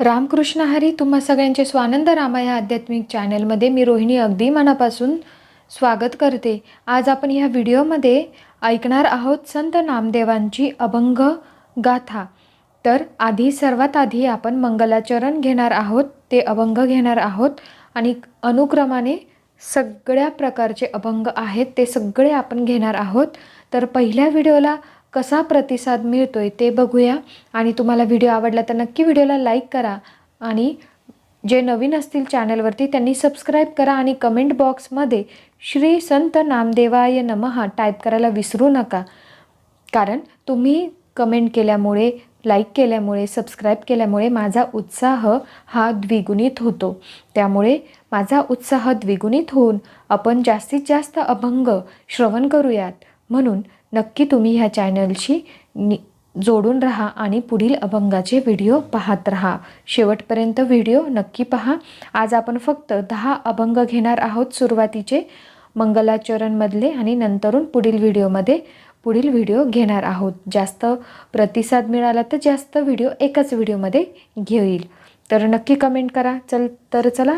रामकृष्ण हरी तुम्हा सगळ्यांचे स्वानंद रामा या आध्यात्मिक चॅनलमध्ये मी रोहिणी अगदी मनापासून स्वागत करते. आज आपण ह्या व्हिडिओमध्ये ऐकणार आहोत संत नामदेवांची अभंग गाथा. तर आधी सर्वात आधी आपण मंगलाचरण घेणार आहोत ते अभंग घेणार आहोत आणि अनुक्रमाने सगळ्या प्रकारचे अभंग आहेत ते सगळे आपण घेणार आहोत. तर पहिल्या व्हिडिओला कसा प्रतिसाद मिळतो आहे ते बघूया. आणि तुम्हाला व्हिडिओ आवडला तर नक्की व्हिडिओला लाईक करा. आणि जे नवीन असतील चॅनलवरती त्यांनी सबस्क्राईब करा आणि कमेंट बॉक्समध्ये श्री संत नामदेवाय नमहा टाईप करायला विसरू नका. कारण तुम्ही कमेंट केल्यामुळे लाईक केल्यामुळे सबस्क्राईब केल्यामुळे माझा उत्साह हा द्विगुणित होतो. त्यामुळे माझा उत्साह द्विगुणित होऊन आपण जास्तीत जास्त अभंग श्रवण करूयात. म्हणून नक्की तुम्ही ह्या चॅनलशी नि जोडून राहा आणि पुढील अभंगाचे व्हिडिओ पाहत राहा. शेवटपर्यंत व्हिडिओ नक्की पहा. आज आपण फक्त दहा अभंग घेणार आहोत सुरुवातीचे. मंगलाचरणमधले आणि नंतरून पुढील व्हिडिओमध्ये पुढील व्हिडिओ घेणार आहोत. जास्त प्रतिसाद मिळाला तर जास्त व्हिडिओ एकाच व्हिडिओमध्ये घेईल. तर नक्की कमेंट करा. चल तर चला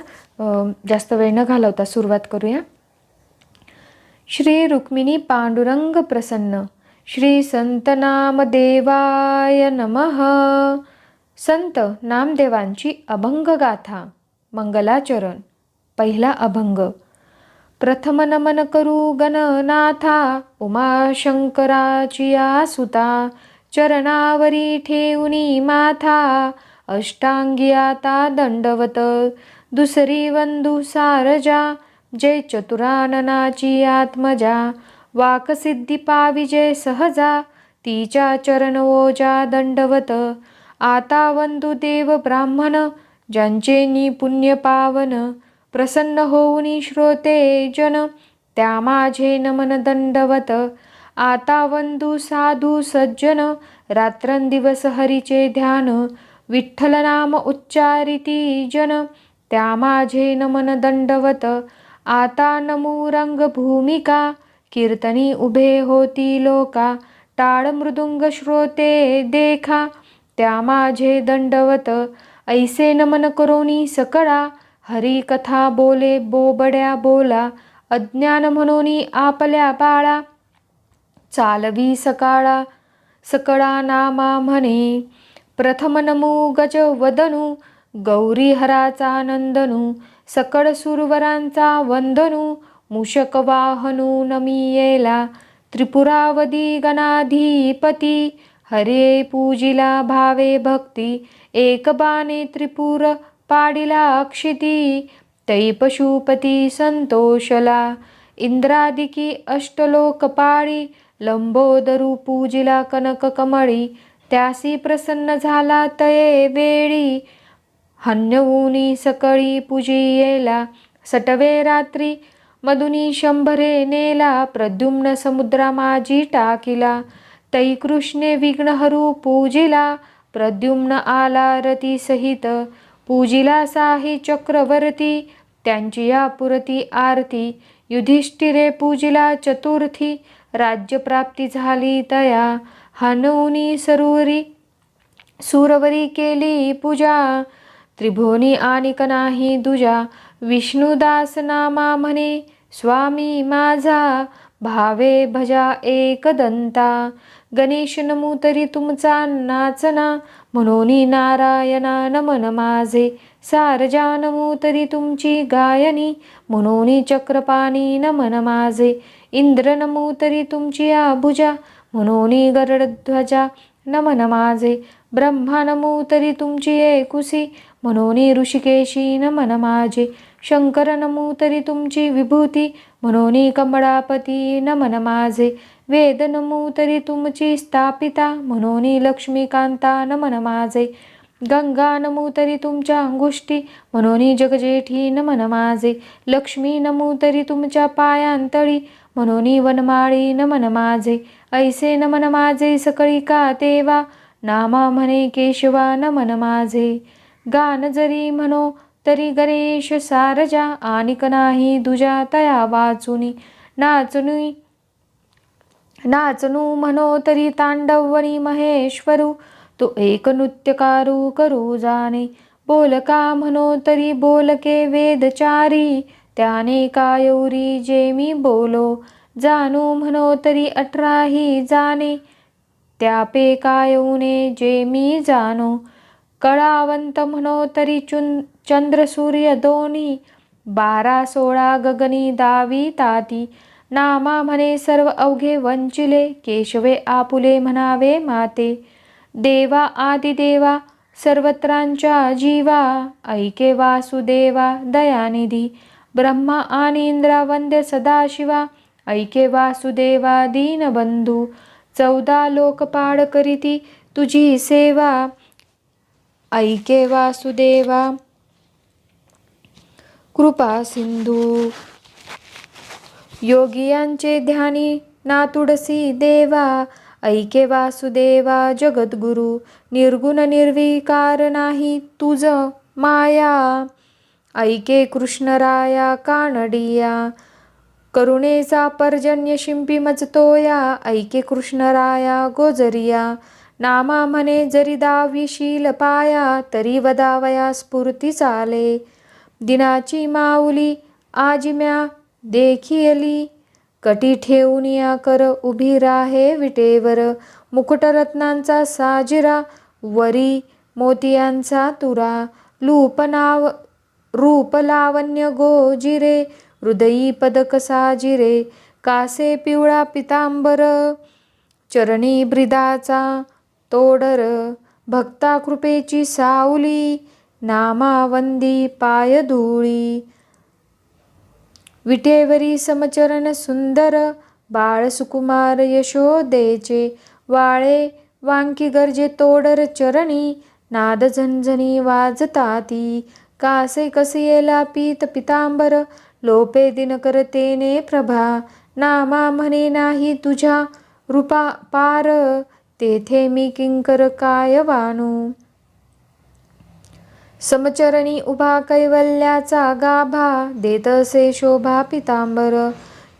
जास्त वेळ न घालवता सुरुवात करूया. श्री रुक्मिणी पांडुरंग प्रसन्न. श्री संत नामदेवाय नमः. संत नामदेवांची अभंग गाथा मंगलाचरण पहिला अभंग. प्रथम नमन करू गणनाथा उमाशंकराची आसुता चरणावरी ठेवणी माथा अष्टांगी आता दंडवत दुसरी वंदू सारजा जय चतुराननाची आत्मजा वाकसिद्धी पाविजय सहजा तिच्या चरण ओजा दंडवत आता वंदू देव ब्राह्मण ज्यांचे नी पुण्य पावन प्रसन्न होऊन श्रोते जन त्या माझे नमन दंडवत आता वंदू साधू सज्जन रात्रंदिवस हरीचे ध्यान विठ्ठल नाम उच्चारिती जन त्या माझे नमन दंडवत आता नमू रंग भूमिका कीर्तनी उभे होती लोका टाळ मृदुंग श्रोते देखा त्या माझे दंडवत ऐसे नमन करोनी सकळा हरी कथा बोले बोबड्या बोला अज्ञान म्हणून आपल्या बाळा चालवी सकाळा सकळा नामा म्हणे प्रथम नमू गज वदनू गौरी हराचा नंदनू सकळ सुरवरांचा वंदनू मूषकवाहनू नमियेला त्रिपुरावधी गणाधिपती हरे पूजिला भावे भक्ती एकबाने त्रिपुर पाडिला अक्षिती तै पशुपती संतोषला इंद्रादिकी अष्टलोक पाळी लंबोदरू पूजिला कनक कमळी त्यासी प्रसन्न झाला तये वेळी हन्यऊनी सकळी पूजियेला सटवे रात्री मधुनी शंभरे नेला प्रद्युम्न समुद्रा माझी टाकिला तै कृष्णे विघ्नहरू पूजिला प्रद्युम्न आला रती सहित पूजिला साही चक्रवर्ती त्यांची या पुरती आरती युधिष्ठिरे पूजिला चतुर्थी राज्यप्राप्ती झाली तया हनऊनी सरूरी सुरवरी केली पूजा त्रिभुवनी आनिक नाही दुजा विष्णुदास नामा म्हणे स्वामी माझा भावे भजा एकदंता. गणेश नमू तरी तुमचा नाचना म्हणून नारायणा नमन माझे. सारजा नमू तरी तुमची गायनी म्हणून चक्रपाणी नमन माझे. इंद्र नमू तरी तुमची आभुजा म्हणून गरुडध्वजा नमन माझे. ब्रह्मा नमू तरी तुमची एकुसी म्हणून ऋषिकेशी न मन माझे। शंकर नमू तरी तुमची विभूती। म्हणून कमळापती नमन माझे। वेद नमू तरी तुमची स्थापिता। म्हणून लक्ष्मीकांता नमन माझे। गंगा नमू तरी तुमच्या अंगुष्टी। म्हणून जगजेठी नमन माझे। लक्ष्मी नमू तरी तुमच्या पायांतळी। म्हणून वनमाळी नमन माझे। ऐसे नमन माझे सकळी का तेवा नामा म्हणे केशवा नमन माझे। गान जरी म्हणो तरी गणेश सारजा आनिक नाही दुजा तया वाचुनी. नाचुनी नाचनू म्हणो तरी तांडववणी महेश्वरू तो एक नृत्यकारू करू जाणे. बोलका म्हणो तरी बोलके वेदचारी त्याने कायौरी जे मी बोलो. जाणू म्हणो तरी अठराही जाणे त्यापे कायऊने जे मी जाणो. कळावंत म्हणो तरी चुन चंद्र सूर्य दोन्ही बारा सोळा गगनी दावी ताती नामा म्हणे सर्व अवघे वंचिले केशवे आपुले म्हणावे माते. देवा आदिदेवा सर्वत्रांच्या जीवा ऐके वासुदेवा दयानिधी. ब्रह्मा आणि इंद्रा वंद्य सदाशिवा ऐके वासुदेवा दीनबंधू. चौदा लोकपाड करीती तुझी सेवा ऐके वासुदेवा कृपा सिंधू। योगियांचे ध्यानी नातुडसी देवा ऐके वासुदेवा जगद्गुरु निर्गुण निर्विकार नाही तुझ माया। ऐके कृष्णराया कानडिया करुणेचा पर्जन्य शिंपी मजतोया ऐके कृष्णराया गोजरिया नामा म्हणे जरी दाविशील पाया तरी वदावया स्फूर्ती चाले. दिनाची माऊली आजिम्या देखियली. कटी ठेवून या कर उभी राहे विटेवर. मुकुटरत्नांचा साजिरा वरी मोतियांचा तुरा. लूपनाव रूप लावण्य गोजिरे हृदयी पदक साजिरे. कासे पिवळा पितांबर चरणी ब्रिदाचा तोडर भक्ता कृपेची सावली नामावंदी पायधुळी विटेवरी समचरण सुंदर बाळ सुकुमार यशोदेचे वाळे वांकी गरजे तोडर चरणी नाद झणझणी वाजताती. कासे कसियेला पीत पितांबर लोपे दिनकर तेने प्रभा. नामा म्हणे नाही तुझ्या रूपा पार तेथे मी किंकर काय वाणू समचरणी उभा कैवल्याचा गाभा देतसे शोभा पितांबर.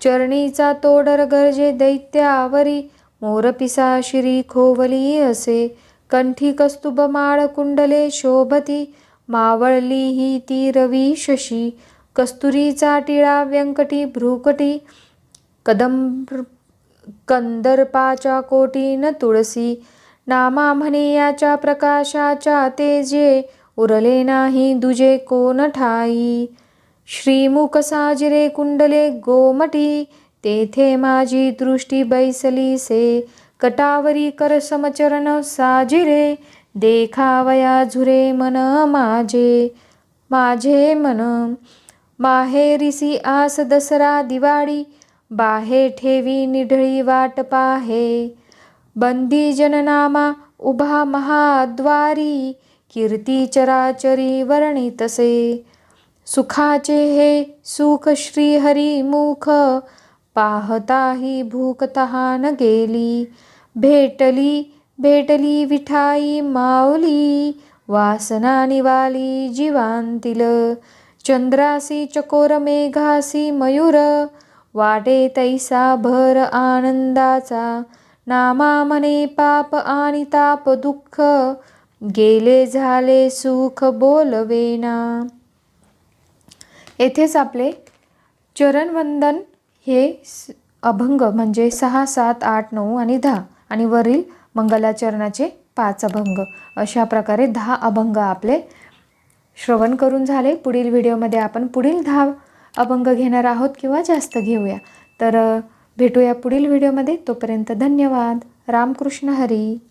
चरणीचा तोडर गरजे दैत्यावरी मोरपिसा शिरी खोवली असे. कंठी कस्तुभ माळ कुंडले शोभती मावळली ही ती रवी शशी कस्तुरीचा टिळा व्यंकटी भ्रुकटी कदंब कंदर्पाच्या कोटीन तुळसी नामा म्हणेयाच्या प्रकाशाच्या तेजे उरले नाही दुजे कोण ठाई. श्रीमुख साजिरे कुंडले गोमटी तेथे माझी दृष्टी बैसली से. कटावरी कर समचरण साजिरे देखावया झुरे मन माझे. माझे मन माहेरिसी आस दसरा दिवाळी बाहे ठेवी निढळी वाट पाहे. बंदी जननामा उभा महाद्वारी कीर्ती चराचरी वर्णितसे सुखाचे हे सुख श्रीहरी मुख पाहताही भूक तहान गेली. भेटली भेटली विठाई माऊली वासना निवाली जीवांतील. चंद्रासी चकोर मेघासी मयूर वाटे तैसा भर आनंदाचा नामा मने पाप आणि ताप दुःख गेले झाले सुख बोलवेना येथेच आपले चरणवंदन हे अभंग म्हणजे सहा सात आठ नऊ आणि दहा आणि वरील मंगलाचरणाचे पाच अभंग. अशा प्रकारे दहा अभंग आपले श्रवण करून झाले. पुढील व्हिडिओमध्ये आपण पुढील दहा अभंग घेणार आहोत किंवा जास्त घेऊया. तर भेटूया पुढील व्हिडिओमध्ये. तोपर्यंत धन्यवाद. रामकृष्ण हरी.